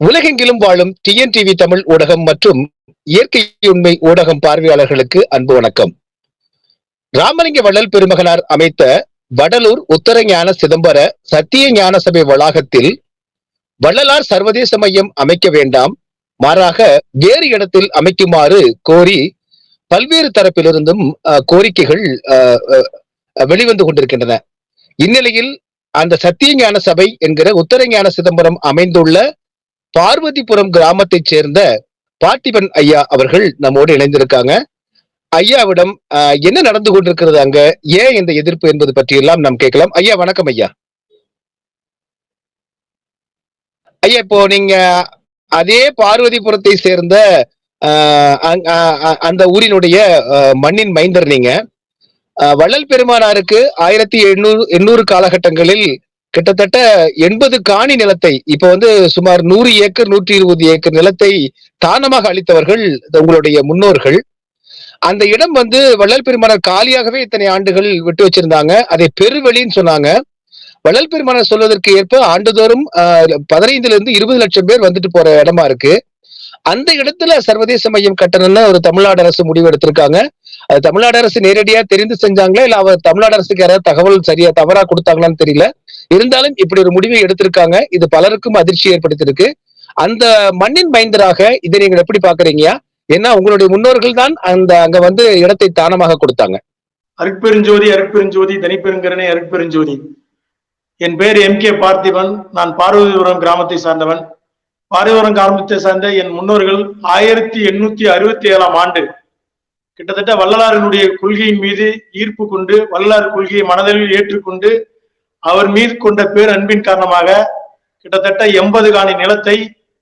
உலகெங்கிலும் வாழும் டிஎன்டிவி தமிழ் ஊடகம் மற்றும் இயற்கை உண்மை ஊடகம் பார்வையாளர்களுக்கு அன்பு வணக்கம். ராமலிங்க வள்ளல் பெருமகனார் அமைத்த வடலூர் உத்தரஞான சிதம்பர சத்திய ஞான சபை வளாகத்தில் வள்ளலார் சர்வதேச மையம் அமைக்க வேண்டாம் மாறாக வேறு இடத்தில் அமைக்குமாறு கோரி பல்வேறு தரப்பிலிருந்தும் கோரிக்கைகள் அஹ், வெளிவந்து கொண்டிருக்கின்றன. இந்நிலையில் அந்த சத்திய ஞான சபை என்கிற உத்தரஞான சிதம்பரம் அமைந்துள்ள பார்வதிபுரம் கிராமத்தைச் சேர்ந்த பார்த்திபன் ஐயா அவர்கள் நம்மோடு இணைந்திருக்காங்க. ஐயாவிடம் என்ன நடந்து கொண்டிருக்கிறது அங்க? ஏன் இந்த எதிர்ப்பு என்பது பற்றியெல்லாம் நாம் கேட்கலாம். ஐயா வணக்கம் ஐயா. ஐயா இப்போ நீங்க அதே பார்வதிபுரத்தை சேர்ந்த அங்- அந்த ஊரினுடைய மண்ணின் மைந்தர் நீங்க. வள்ளல் பெருமானாருக்கு ஆயிரத்தி எண்ணூறு எண்ணூறு காலகட்டங்களில் கிட்டத்தட்ட எண்பது காணி நிலத்தை இப்ப வந்து சுமார் நூறு ஏக்கர் நூற்றி இருபது ஏக்கர் நிலத்தை தானமாக அளித்தவர்கள் உங்களுடைய முன்னோர்கள். அந்த இடம் வந்து வள்ளல் பெருமானர் காலியாகவே இத்தனை ஆண்டுகள் விட்டு வச்சிருந்தாங்க. அதை பெருவெளின்னு சொன்னாங்க. வள்ளல் பெருமானர் சொல்வதற்கு ஏற்ப ஆண்டுதோறும் பதினைந்துல இருந்து இருபது லட்சம் பேர் வந்துட்டு போற இடமா இருக்கு. அந்த இடத்துல சர்வதேச மையம் கட்டணும்னு ஒரு தமிழ்நாடு அரசு முடிவு எடுத்திருக்காங்க அது தமிழ்நாடு அரசு நேரடியா தெரிந்து செஞ்சாங்களா இல்ல அவர் தமிழ்நாடு அரசுக்கு யாராவது தகவல் சரியா தவறா கொடுத்தாங்களான்னு தெரியல. இருந்தாலும் இப்படி ஒரு முடிவை எடுத்திருக்காங்க. இது பலருக்கும் அதிர்ச்சி ஏற்படுத்தியிருக்கு. அந்த மண்ணின் மைந்தராக இதை நீங்க எப்படி பாக்குறீங்க ஏன்னா உங்களுடைய முன்னோர்கள் தான் அந்த அங்க வந்து இடத்தை தானமாக கொடுத்தாங்க. அருட்பெருஞ்சோதி அருட்பெருஞ்சோதி தனிப்பெருங்கரணை அருட்பெருஞ்சோதி. என் பேர் எம் கே பார்த்திபன். நான் பார்வதிபுரம் கிராமத்தை சார்ந்தவன். பாரிவரம் கிராமத்தை சார்ந்த என் முன்னோர்கள் ஆயிரத்தி எண்ணூத்தி அறுபத்தி ஏழாம் ஆண்டு. கிட்டத்தட்ட வள்ளலாரினுடைய கொள்கையின் மீது ஈர்ப்பு கொண்டு வள்ளலார் கொள்கையை மனதில் ஏற்றுக்கொண்டு அவர் மீது கொண்ட பேர் அன்பின் காரணமாக கிட்டத்தட்ட எண்பது காணி நிலத்தை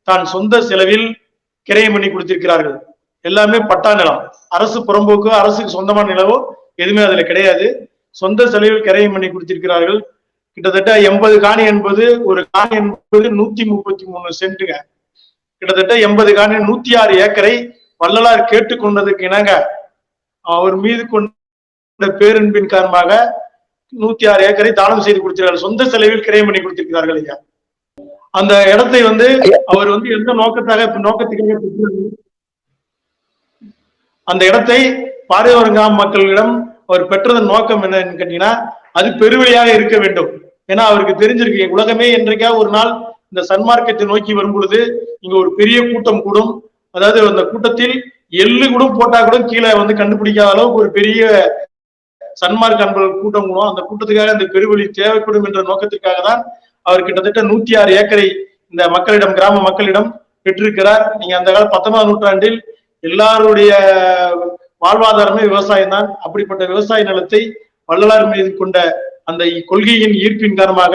தான் சொந்த செலவில் கிரையம் பண்ணி கொடுத்திருக்கிறார்கள். எல்லாமே பட்டா நிலம். அரசு புறம்போக்கு அரசுக்கு சொந்தமான நிலவோ எதுவுமே அதுல கிடையாது. சொந்த செலவில் கிரையம் பண்ணி கொடுத்திருக்கிறார்கள். கிட்டத்தட்ட எண்பது காணி என்பது ஒரு காணி என்பது நூத்தி முப்பத்தி மூணு சென்ட்டுங்க. கிட்டத்தட்ட எண்பது காணி நூத்தி ஆறு ஏக்கரை வள்ளலார் கேட்டுக்கொண்டதுக்கு இணங்க அவர் மீது கொண்ட பேரன்பின் காரணமாக நூத்தி ஆறு ஏக்கரை தானம் செய்து கொடுத்திருக்கிறார்கள். சொந்த செலவில் கிரையம் பண்ணி கொடுத்திருக்கிறார்கள் ஐயா. அந்த இடத்தை வந்து அவர் வந்து எந்த நோக்கத்தாக நோக்கத்துக்காக அந்த இடத்தை பாரதிபுரம் மக்களிடம் அவர் பெற்றதன் நோக்கம் என்னன்னு கேட்டீங்கன்னா அது பெருவழியாக இருக்க வேண்டும். ஏன்னா அவருக்கு தெரிஞ்சிருக்கு உலகமே என்றைக்கா ஒரு நாள் இந்த சன்மார்க்கத்தை நோக்கி வரும் பொழுது இங்க ஒரு பெரிய கூட்டம் கூடும். அதாவது அந்த கூட்டத்தில் எள்ளு கூட போட்டா கூட கீழே வந்து கண்டுபிடிக்காத அளவுக்கு ஒரு பெரிய சன்மார்க் அன்பர்கள் கூட்டம் கூடும். அந்த கூட்டத்துக்காக இந்த பெருவழி தேவைப்படும் என்ற நோக்கத்திற்காக தான் அவர் கிட்டத்தட்ட நூத்தி ஆறு ஏக்கரை இந்த மக்களிடம் கிராம மக்களிடம் பெற்றிருக்கிறார். நீங்க அந்த கால பத்தொன்பதாம் நூற்றாண்டில் எல்லாருடைய வாழ்வாதாரமே விவசாயம் தான் அப்படிப்பட்ட விவசாய நிலத்தை வள்ளலார் மீது கொண்ட அந்த கொள்கையின் ஈர்ப்பின் காரணமாக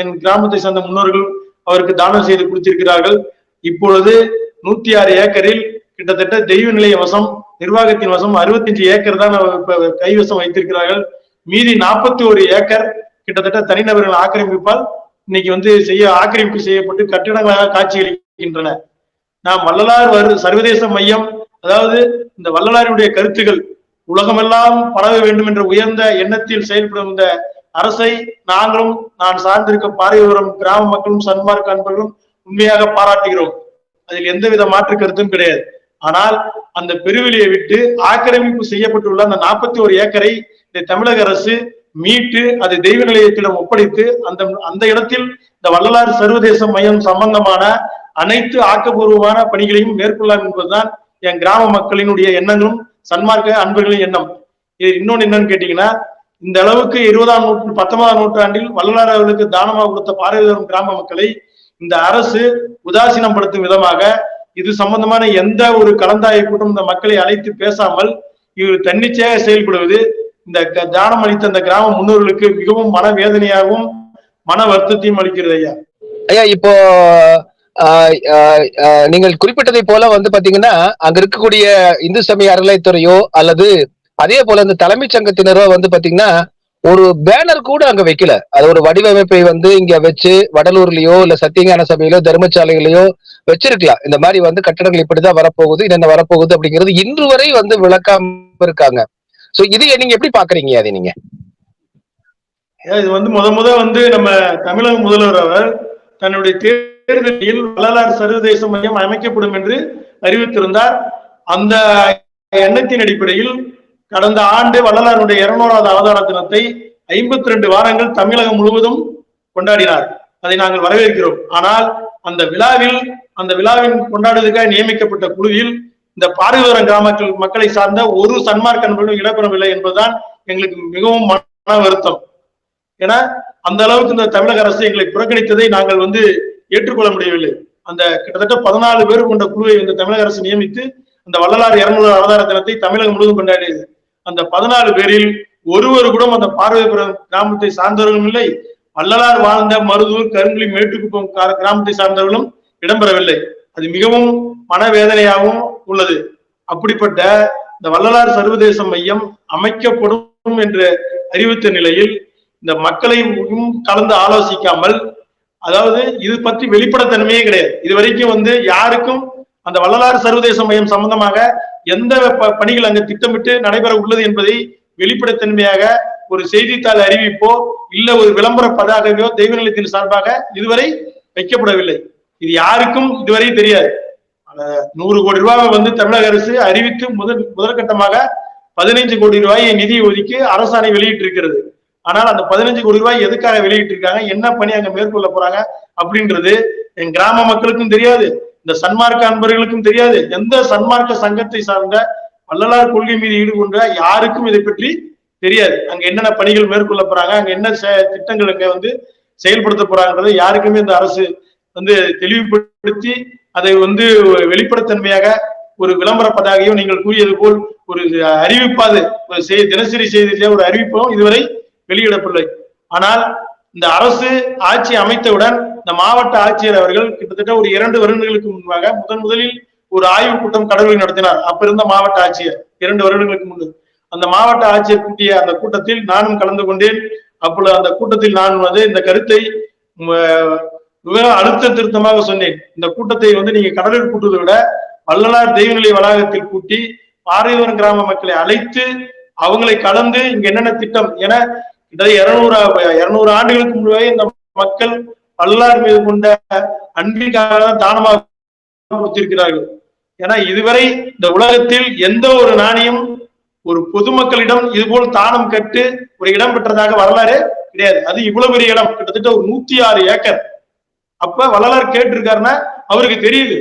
என் கிராமத்தை சார்ந்த முன்னோர்கள் அவருக்கு தானம் செய்து கொடுத்திருக்கிறார்கள். இப்பொழுது நூத்தி ஆறு ஏக்கரில் கிட்டத்தட்ட தெய்வ நிலைய வசம் நிர்வாகத்தின் வசம் அறுபத்தஞ்சு ஏக்கர் தான் கைவசம் வைத்திருக்கிறார்கள். மீதி நாற்பத்தி ஒரு ஏக்கர் கிட்டத்தட்ட தனிநபர்கள் ஆக்கிரமிப்பால் இன்னைக்கு வந்து செய்ய ஆக்கிரமிப்பு செய்யப்பட்டு கட்டிடங்களாக காட்சியளிக்கின்றன. நாம் வள்ளலார் வரு சர்வதேச மையம் அதாவது இந்த வள்ளலாருடைய கருத்துகள் உலகமெல்லாம் பரவ வேண்டும் என்ற உயர்ந்த எண்ணத்தில் செயல்படும் இந்த அரசை நாங்களும் நான் சார்ந்திருக்கும் பாரதிபுரம் கிராம மக்களும் சன்மார்க்க அன்பர்களும் உண்மையாக பாராட்டுகிறோம். அதில் எந்தவித மாற்று கருத்தும் கிடையாது. ஆனால் அந்த பெருவெளியை விட்டு ஆக்கிரமிப்பு செய்யப்பட்டுள்ள அந்த நாற்பத்தி ஒரு ஏக்கரை இந்த தமிழக அரசு மீட்டு அது தெய்வ நிலையத்திடம் ஒப்படைத்து அந்த அந்த இடத்தில் இந்த வள்ளலார் சர்வதேச மையம் சம்பந்தமான அனைத்து ஆக்கப்பூர்வமான பணிகளையும் மேற்கொள்ளலாம் என்பதுதான் என் கிராம மக்களினுடைய எண்ணங்களும் சன்மார்க்க அன்பர்களின் எண்ணம். இது இன்னொன்னு என்னன்னு கேட்டீங்கன்னா இந்த அளவுக்கு இருபதாம் நூற்று பத்தொன்பதாம் நூற்றாண்டில் வள்ளலார் அவர்களுக்கு தானமாக கொடுத்த பாரதிபுரம் கிராம மக்களை இந்த அரசு உதாசீனப்படுத்தும் விதமாக இது சம்பந்தமான எந்த ஒரு கலந்தாய கூட்டம் இந்த மக்களை அழைத்து பேசாமல் இவர் தன்னிச்சையாக செயல்படுவது இந்த க- தானம் அளித்த அந்த கிராம முன்னோர்களுக்கு மிகவும் மனவேதனையாகவும் மன வருத்தத்தையும் அளிக்கிறது ஐயா. ஐயா இப்போ ஆஹ், நீங்கள் குறிப்பிட்டதை போல வந்து பாத்தீங்கன்னா அங்க இருக்கக்கூடிய இந்து சமய அறநிலைத்துறையோ அல்லது அதே போல இந்த தலைமைச் சங்கத்தினரோ வந்து பாத்தீங்கன்னா ஒரு பேனர் கூட அங்க வைக்கல. அது ஒரு வடிவமைப்பை வந்து இங்க வச்சு வடலூர்லயோ இல்ல சத்தியஞான சபையிலோ தர்மசாலைகளையோ வச்சிருக்கலாம். இந்த மாதிரி வந்து கட்டடங்கள் இப்படிதான் வரப்போகுது என்னென்ன வரப்போகுது அப்படிங்கிறது இன்று வரை வந்து விளக்காம இருக்காங்க. சோ இது நீங்க எப்படி பாக்குறீங்க அதை நீங்க? இது வந்து முத முத வந்து நம்ம தமிழக முதல்வர் அவர் தன்னுடைய தேர்தலில் வள்ளலார் சர்வதேச மையம் அமைக்கப்படும் என்று அறிவித்திருந்தார். அந்த எண்ணத்தின் அடிப்படையில் கடந்த ஆண்டு வள்ளலாருடைய இருநூறாவது அவதார தினத்தை ஐம்பத்தி ரெண்டு வாரங்கள் தமிழகம் முழுவதும் கொண்டாடினார். அதை நாங்கள் வரவேற்கிறோம். ஆனால் அந்த விழாவில் அந்த விழாவின் கொண்டாடுவதற்காக நியமிக்கப்பட்ட குழுவில் இந்த பார்வையோரம் கிராமத்தில் மக்களை சார்ந்த ஒரு சன்மார்க்க அன்பர்களும் இடம்பெறவில்லை என்பதுதான் எங்களுக்கு மிகவும் மன வருத்தம். ஏன்னா அந்த அளவுக்கு இந்த தமிழக அரசு எங்களை புறக்கணித்ததை நாங்கள் வந்து ஏற்றுக்கொள்ள முடியவில்லை. அந்த கிட்டத்தட்ட பதினாலு பேர் கொண்ட குழுவை இந்த தமிழக அரசு நியமித்து அந்த வள்ளலார் இருநூறு அவதார தினத்தை தமிழகம் முழுவதும் கொண்டாடியது. அந்த பதினாலு பேரில் ஒருவர் கூட அந்த பார்வைபுரம் கிராமத்தை சார்ந்தவர்களும் இல்லை. வள்ளலார் வாழ்ந்த மருதூர் கருங்குழி மேட்டுக்குப்பம் கிராமத்தை சார்ந்தவர்களும் இடம்பெறவில்லை. அது மிகவும் மனவேதனையாகவும் உள்ளது. அப்படிப்பட்ட இந்த வள்ளலார் சர்வதேச மையம் அமைக்கப்படும் என்று அறிவித்த நிலையில் இந்த மக்களையும் கலந்து ஆலோசிக்காமல் அதாவது இது பற்றி வெளிப்படைத்தன்மையே கிடையாது. இது வரைக்கும் வந்து யாருக்கும் அந்த வள்ளலாறு சர்வதேச மையம் சம்பந்தமாக எந்த ப- பணிகள் அங்கு திட்டமிட்டு நடைபெற உள்ளது என்பதை வெளிப்படைத்தன்மையாக ஒரு செய்தித்தாள் அறிவிப்போ இல்ல ஒரு விளம்பர பதாகையோ தெய்வநிலையத்தின் சார்பாக இதுவரை வைக்கப்படவில்லை. இது யாருக்கும் இதுவரை தெரியாது. நூறு கோடி ரூபாவை வந்து தமிழக அரசு அறிவித்து முதல் முதற்கட்டமாக பதினைஞ்சு கோடி ரூபாயை நிதி ஒதுக்கி அரசாணை வெளியிட்டிருக்கிறது. ஆனால் அந்த பதினஞ்சு கோடி ரூபாய் எதுக்காக வெளியிட்டிருக்காங்க? என்ன பணி அங்க மேற்கொள்ள போறாங்க? அப்படின்றது என் கிராம மக்களுக்கும் தெரியாது. இந்த சன்மார்க்க அன்பர்களுக்கும் தெரியாது. எந்த சன்மார்க்க சங்கத்தை சார்ந்த வள்ளலார் கொள்கை மீது ஈடுகொண்ட யாருக்கும் இதை பற்றி தெரியாது. அங்க என்னென்ன பணிகள் மேற்கொள்ள போறாங்க அங்க என்ன திட்டங்கள் அங்க வந்து செயல்படுத்த போறாங்கன்றது யாருக்குமே இந்த அரசு வந்து தெளிவுபடுத்தி அதை வந்து வெளிப்படத்தன்மையாக ஒரு விளம்பர பதாகையும் நீங்கள் கூறியது போல் ஒரு அறிவிப்பாது. ஒரு தினசரி செய்தியிலே ஒரு அறிவிப்பும் இதுவரை வெளியிடப்படவில்லை. ஆனால் இந்த அரசு ஆட்சி அமைத்தவுடன் இந்த மாவட்ட ஆட்சியர் அவர்கள் கிட்டத்தட்ட ஒரு இரண்டு வருடங்களுக்கு முன்பாக முதன் முதலில் ஒரு ஆய்வு கூட்டம் கடலூரில் நடத்தினார். அப்ப இருந்த மாவட்ட ஆட்சியர் இரண்டு வருடங்களுக்கு முன்பு. அந்த மாவட்ட ஆட்சியர் கூட்டிய அந்த கூட்டத்தில் நானும் கலந்து கொண்டேன். அப்பொழுது அந்த கூட்டத்தில் நான் வந்து இந்த கருத்தை மிக அழுத்த திருத்தமாக சொன்னேன். இந்த கூட்டத்தை வந்து நீங்க கடலில் கூட்டுவதை விட வள்ளலார் தெய்வநிலை வளாகத்தில் கூட்டி பாரதிவரம் கிராம மக்களை அழைத்து அவங்களை கலந்து இங்க என்னென்ன திட்டம் என கிட்டத்தட்ட இருநூறு இருநூறு ஆண்டுகளுக்கு முன்பே இந்த மக்கள் வள்ளலார் மீது கொண்ட அன்பிற்காக தான் தானமாக கொடுத்திருக்கிறார்கள் ஏன்னா இதுவரை இந்த உலகத்தில் எந்த ஒரு நாணயம் ஒரு பொதுமக்களிடம் இதுபோல் தானம் கட்டு ஒரு இடம் பெற்றதாக வரலாறு கிடையாது. அது இவ்வளவு பெரிய இடம். கிட்டத்தட்ட ஒரு நூத்தி ஆறு ஏக்கர். அப்ப வள்ளலார் கேட்டிருக்காருன்னா அவருக்கு தெரியுது.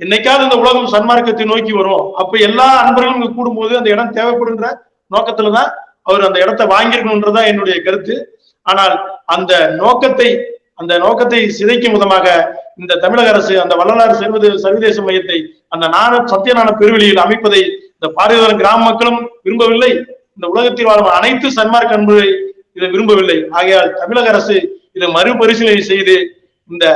என்னைக்காவது இந்த உலகம் சன்மார்க்கத்தை நோக்கி வரும். அப்ப எல்லா அன்பர்களும் கூடும் கூடும்போது அந்த இடம் தேவைப்படுன்ற நோக்கத்துலதான் அவர் அந்த இடத்தை வாங்கியிருக்கணும்ன்றதான் என்னுடைய கருத்து. ஆனால் அந்த நோக்கத்தை அந்த நோக்கத்தை சிதைக்கும் விதமாக இந்த தமிழக அரசு அந்த வள்ளலார் சர்வதேச சர்வதேச மையத்தை அந்த நாண சத்தியநாண பெருவெளியில் அமைப்பதை இந்த பாரதிவரம் கிராம மக்களும் விரும்பவில்லை. இந்த உலகத்தில் வாழும் அனைத்து சன்மார்க் அன்புகளை இதை விரும்பவில்லை. ஆகையால் தமிழக அரசு இதை மறுபரிசீலனை செய்து இந்த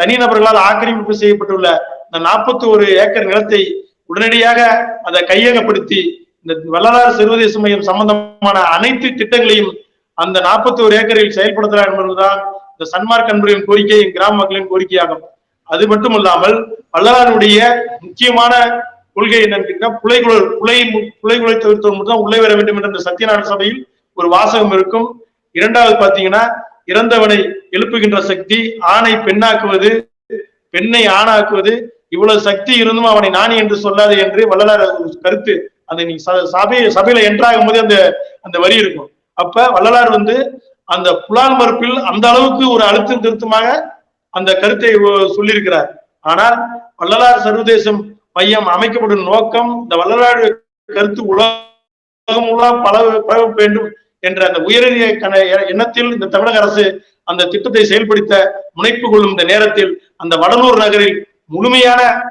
தனிநபர்களால் ஆக்கிரமிப்பு செய்யப்பட்டுள்ள இந்த நாற்பத்தி ஒரு ஏக்கர் நிலத்தை உடனடியாக அதை கையகப்படுத்தி இந்த வள்ளலார் சர்வதேச மையம் சம்பந்தமான அனைத்து திட்டங்களையும் அந்த நாற்பத்தி ஒரு ஏக்கரில் செயல்படுத்தலாம் என்பதுதான் இந்த சன்மார்க் அன்புகளின் கோரிக்கை என் கிராம மக்களின் கோரிக்கையாகும். அது மட்டுமல்லாமல் வள்ளலாருடைய முக்கியமான கொள்கை என்னன்னு கேட்டா புலைகுழல் புலை புலைகுலை தவிர்த்தவர் மட்டும் தான் உள்ளே வர வேண்டும் என்ற சத்தியநாராயண சபையில் ஒரு வாசகம் இருக்கும். இரண்டாவது பாத்தீங்கன்னா இறந்தவனை எழுப்புகின்ற சக்தி ஆணை பெண்ணாக்குவது பெண்ணை ஆணாக்குவது இவ்வளவு சக்தி இருந்தும் அவனை நாணி என்று சொல்லாது என்று வள்ளலார் ஒரு கருத்து. அந்த நீ ச- சபை சபையில என்ட்ராகும் போது அந்த அந்த வரி இருக்கும். அப்ப வள்ளலார் வந்து அந்த புலால் மறுப்பில் அந்த அளவுக்கு ஒரு அழுத்தம் திருத்தமாக அந்த கருத்தை சொல்லியிருக்கிறார். ஆனால் வள்ளலார் சர்வதேசம் மையம் அமைக்கப்படும் நோக்கம் இந்த வள்ளலார் கருத்து உலகம் முழுவதும் பல பரவ வேண்டும் என்ற அந்த உயரிய கன எண்ணத்தில் இந்த தமிழக அரசு அந்த திட்டத்தை செயல்படுத்த முனைப்பு கொள்ளும் இந்த நேரத்தில் அந்த வடலூர் நகரில் முழுமையான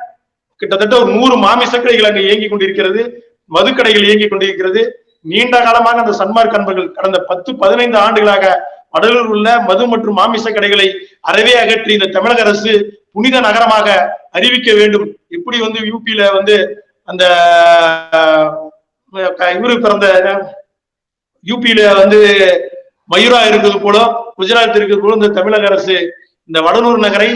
கிட்டத்தட்ட ஒரு நூறு மாமிச கடைகள் அங்கு இயங்கிக் கொண்டிருக்கிறது. மதுக்கடைகள் இயங்கிக் கொண்டிருக்கிறது. நீண்ட காலமாக அந்த சன்மார்க் அன்பர்கள் கடந்த பத்து பதினைந்து ஆண்டுகளாக வடலூர் உள்ள மது மற்றும் மாமிச கடைகளை அறவே அகற்றி இந்த தமிழக அரசு புனித நகரமாக அறிவிக்க வேண்டும். எப்படி வந்து யூபியில வந்து அந்த இவரு பிறந்த யூபியில வந்து மயூரா இருக்கிறது போல குஜராத் இருக்கிறது போல இந்த தமிழக அரசு இந்த வடலூர் நகரை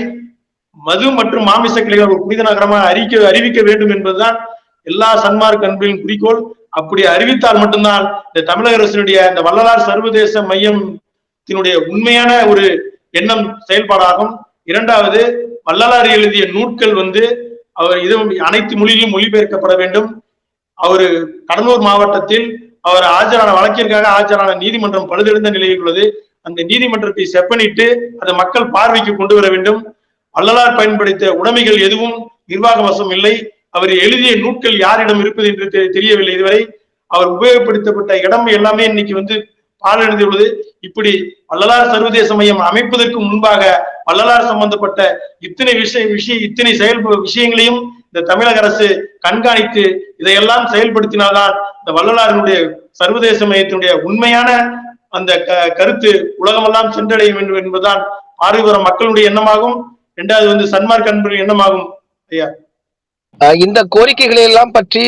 மது மற்றும் மாமிச கிளைகள் ஒரு புனித நகரமாக அறிக்க அறிவிக்க வேண்டும் என்பதுதான் எல்லா சன்மார்க் அன்பின் குறிக்கோள். அப்படி அறிவித்தால் மட்டும்தான் இந்த தமிழக அரசினுடைய இந்த வள்ளலார் சர்வதேச மையத்தினுடைய உண்மையான ஒரு எண்ணம் செயல்பாடாகும். இரண்டாவது வள்ளலார் எழுதிய நூட்கள் வந்து அவர் இது அனைத்து மொழியிலும் மொழிபெயர்க்கப்பட வேண்டும். அவர் கடலூர் மாவட்டத்தில் அவர் ஆஜரான வழக்கிற்காக ஆஜரான நீதிமன்றம் பழுதெழுந்த நிலையில் உள்ளது. அந்த நீதிமன்றத்தை செப்பனிட்டு அதை மக்கள் பார்வைக்கு கொண்டு வர வேண்டும். வள்ளலார் பயன்படுத்த உடைமைகள் எதுவும் நிர்வாக வசம் இல்லை. அவர் எழுதிய நூட்கள் யாரிடம் இருப்பது என்று தெரியவில்லை. இதுவரை அவர் உபயோகப்படுத்தப்பட்ட இடம் எல்லாமே இன்னைக்கு வந்து பாலடைந்துள்ளது இப்படி வள்ளலார் சர்வதேச மையம் அமைப்பதற்கு முன்பாக வள்ளலார் சம்பந்தப்பட்ட இத்தனை விஷய விஷய இத்தனை செயல் விஷயங்களையும் இந்த தமிழக அரசு கண்காணித்து இதையெல்லாம் செயல்படுத்தினால்தான் இந்த வள்ளலாரினுடைய சர்வதேச மையத்தினுடைய உண்மையான அந்த க- கருத்து உலகமெல்லாம் சென்றடையும் வேண்டும் என்பதுதான் பார்வைபுற மக்களுடைய எண்ணமாகும். இரண்டாவது வந்து சன்மார்க் அன்பரின் எண்ணமாகும். ஐயா. இந்த கோரிக்கைகளை எல்லாம் பற்றி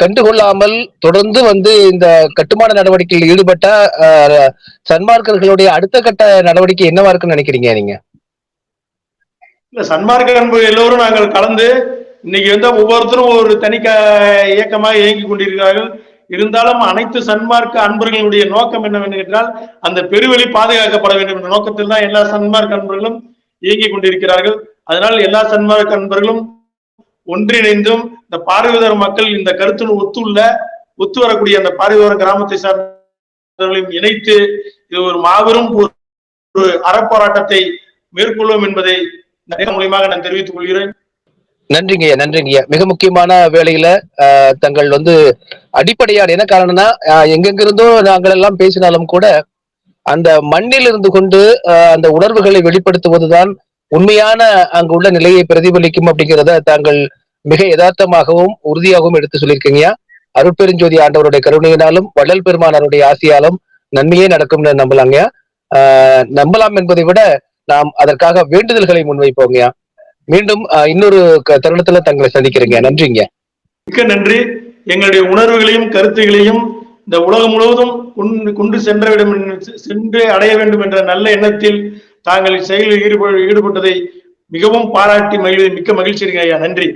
கண்டுகொள்ளாமல் தொடர்ந்து வந்து இந்த கட்டுமான நடவடிக்கையில் ஈடுபட்ட அஹ், சன்மார்க்கர்களுடைய அடுத்த கட்ட நடவடிக்கை என்னவா இருக்குன்னு நினைக்கிறீங்க நீங்க? இல்ல சன்மார்க்க அன்பு எல்லோரும் நாங்கள் கலந்து இன்னைக்கு வந்து ஒவ்வொருத்தரும் ஒரு தனி இயக்கமாக இயங்கிக் கொண்டிருக்கிறார்கள். இருந்தாலும் அனைத்து சன்மார்க்க அன்பர்களுடைய நோக்கம் என்னவென்று கேட்டால் அந்த பெருவெளி பாதுகாக்கப்பட வேண்டும் என்ற நோக்கத்தில் தான் எல்லா சன்மார்க்க அன்பர்களும் இயங்கிக் கொண்டிருக்கிறார்கள். அதனால் எல்லா சன்மார்க்க அன்பர்களும் ஒன்றிணைந்தும் இந்த பார்வைதர மக்கள் இந்த கருத்துடன் ஒத்துள்ள ஒத்து வரக்கூடிய அந்த பார்வைதர கிராமத்தை சார்ந்தவர்களையும் இணைத்து இது ஒரு மாபெரும் ஒரு அறப்போராட்டத்தை மேற்கொள்வோம் என்பதை நிறைய மூலியமாக நான் தெரிவித்துக் கொள்கிறேன். நன்றிங்கய்யா நன்றிங்கய்யா மிக முக்கியமான வேலையில அஹ், தங்கள் வந்து அடிப்படையான என்ன காரணம்னா அஹ், எங்கெங்கிருந்தோ நாங்கள் எல்லாம் பேசினாலும் கூட அந்த மண்ணில் இருந்து கொண்டு அஹ், அந்த உணர்வுகளை வெளிப்படுத்துவதுதான் உண்மையான அங்கு உள்ள நிலையை பிரதிபலிக்கும் அப்படிங்கிறத தாங்கள் மிக யதார்த்தமாகவும் உறுதியாகவும் எடுத்து சொல்லியிருக்கீங்க அருட்பெருஞ்சோதி ஆண்டவருடைய கருணையினாலும் வள்ளல் பெருமானாருடைய ஆசியாலும் நன்மையே நடக்கும்னு நம்பலாங்க நம்பலாம் என்பதை விட நாம் அதற்காக வேண்டுதல்களை முன்வைப்போங்கய்யா. மீண்டும் ஆஹ் இன்னொரு க- தருணத்துல தங்களை சந்திக்கிறேங்க நன்றிங்க மிக்க நன்றி. எங்களுடைய உணர்வுகளையும் கருத்துகளையும் இந்த உலகம் முழுவதும் கொண்டு சென்ற சென்று அடைய வேண்டும் என்ற நல்ல எண்ணத்தில் தாங்கள் செயலில் ஈடுபடு ஈடுபட்டதை மிகவும் பாராட்டி மகிழ்வு மிக்க மகிழ்ச்சி இருக்குங்க ஐயா. நன்றி.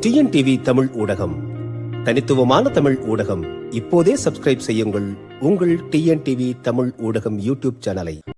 டிஎன்டிவி தமிழ் ஊடகம். தனித்துவமான தமிழ் ஊடகம். இப்போதே சப்ஸ்கிரைப் செய்யுங்கள் உங்கள் டிஎன்டிவி தமிழ் ஊடகம் யூடியூப் சேனலை.